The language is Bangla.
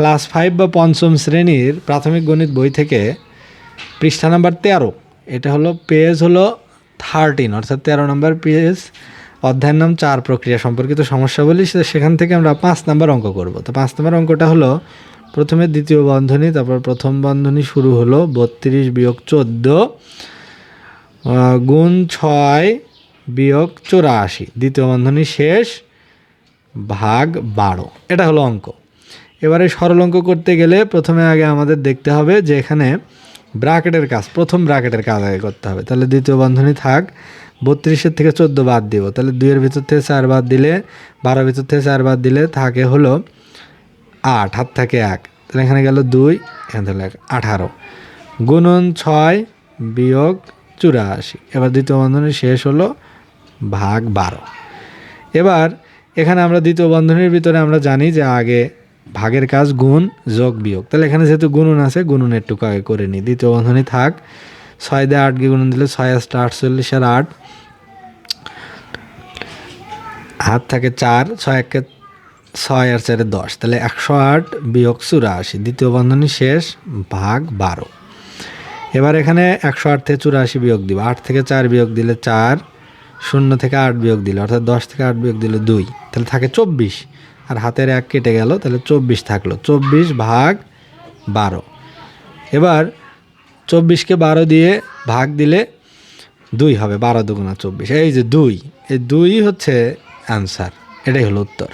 ক্লাস ফাইভ বা পঞ্চম শ্রেণির প্রাথমিক গণিত বই থেকে পৃষ্ঠা নাম্বার তেরো। এটা হলো পেজ হলো থার্টিন অর্থাৎ তেরো নম্বর পেজ, অধ্যায়ের নাম চার প্রক্রিয়া সম্পর্কিত সমস্যা বলি সেখান থেকে আমরা পাঁচ নাম্বার অঙ্ক করব। তো পাঁচ নাম্বার অঙ্কটা হলো, প্রথমে দ্বিতীয় বন্ধনী, তারপর প্রথম বন্ধনী শুরু হলো বত্রিশ বিয়োগ চোদ্দ গুণ ছয় বিয়োগ চুরাশি। দ্বিতীয় বন্ধনী শেষ, ভাগ বারো। এটা হলো অঙ্ক। এবারে সরল অঙ্ক করতে গেলে প্রথমে আগে আমাদের দেখতে হবে যে এখানে ব্রাকেটের কাজ প্রথম ব্রাকেটের কাজ আগে করতে হবে। তাহলে দ্বিতীয় বন্ধনী থাক বত্রিশের থেকে চোদ্দ বাদ দিব। তাহলে দুইয়ের ভিতর থেকে চার বাদ দিলে বারো ভিতর থেকে চার বাদ দিলে থাকে হলো আট হাত থাকে এক। তাহলে এখানে গেল দুই এখানে তাহলে এক, আঠারো। গুণন ছয় বিয়োগ চুরাশি। এবার দ্বিতীয় বন্ধনী শেষ হলো ভাগ বারো। এবার এখানে আমরা দ্বিতীয় বন্ধনীর ভিতরে আমরা জানি যে আগে ভাগের কাজ, গুণ, যোগ, বিয়োগ। তাহলে এখানে যেহেতু গুণন আছে, গুণনের টুকু আগে করে নিই দ্বিতীয় বন্ধনী থাক। ছয় দিয়ে আটকে গুণন দিলে ছয় আসটা আটচল্লিশ আর আট। হাত থাকে চার, ছয় একে ছয় আর চারে দশ। তাহলে একশো আট বিয়োগ চুরাশি। দ্বিতীয় বন্ধনী শেষ, ভাগ বারো। এবার এখানে একশো আট থেকে চুরাশি বিয়োগ দিব। আট থেকে চার বিয়োগ দিলে চার, শূন্য থেকে আট বিয়োগ দিলে, অর্থাৎ দশ থেকে আট বিয়োগ দিলে দুই। তাহলে থাকে চব্বিশ। আর হাতের এক কেটে গেল, তাহলে চব্বিশ থাকল। চব্বিশ ভাগ বারো। এবার চব্বিশকে বারো দিয়ে ভাগ দিলে দুই হবে, বারো দুগুণা চব্বিশ। এই যে দুই, এই দুই হচ্ছে অ্যান্সার এটাই হলো উত্তর।